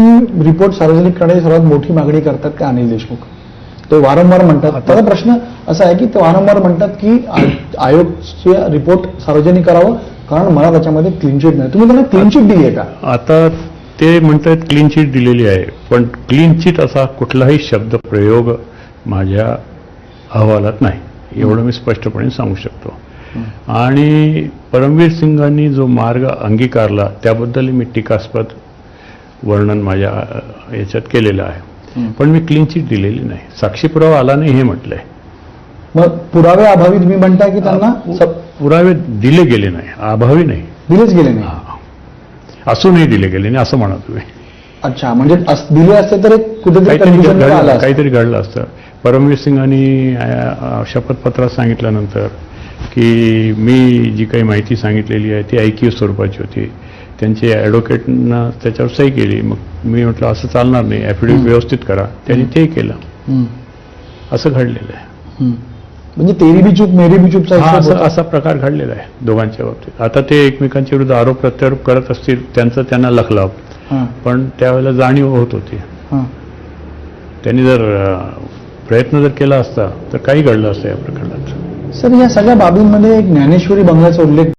Report सार्वजनिक करण्याची सर्वात मोठी मागणी करतात ते अनिल देशमुख? ते वारंवार म्हणतात. माझा प्रश्न असा आहे की ते वारंवार म्हणतात की आयोगचे रिपोर्ट सार्वजनिक करावं? कारण मला त्याच्यामध्ये क्लीन चिट नाही. तुम्ही त्यांना क्लीन चिट दिली आहे का? आता ते म्हणतात क्लीन चिट दिलेली आहे. पण क्लीन चिट असा कुठलाही शब्द प्रयोग माझ्या अहवालात नाही. एवढं मी स्पष्टपणे सांगू शकतो. आणि परमवीर सिंगांनी जो मार्ग अंगीकारला त्याबद्दल मी टीकास्पद वर्णन माझ्या याच्यात केलेलं आहे. पण मी क्लीन चिट दिलेली नाही. साक्षी पुरावा आला नाही हे म्हटलंय. मग पुरावे अभावी तुम्ही म्हणताय की त्यांना? सब- पुरावे दिले गेले नाही. अभावी नाही. दिलेच गेले नाही? असूनही दिले गेले नाही असं म्हणा तुम्ही. अच्छा म्हणजे दिले असते तर काहीतरी घडलं असतं. काहीतरी घडलं असतं. परमवीर सिंगांनी शपथपत्रात सांगितल्यानंतर की मी जी काही माहिती सांगितलेली आहे ती ऐकीव स्वरूपाची होती. त्यांचे ॲडव्होकेटनं त्याच्यावर सही केली. मग मी म्हटलं असं चालणार नाही. ॲफिडेव्हिट व्यवस्थित करा. त्यांनी ते केलं. असं घडलेलं आहे. म्हणजे तेरी बी चूक मेरी बी चूकचा असा. असा प्रकार घडलेला आहे दोघांच्या बाबतीत. आता ते एकमेकांच्या विरुद्ध आरोप प्रत्यारोप करत असतील त्यांचं त्यांना लखलाव. पण त्यावेळेला जाणीव होत होती. त्यांनी जर प्रयत्न जर केला असता तर काही घडलं असतं या प्रकरणात. सर या सगळ्या बाबींमध्ये एक ज्ञानेश्वरी बंगल्याचा उल्लेख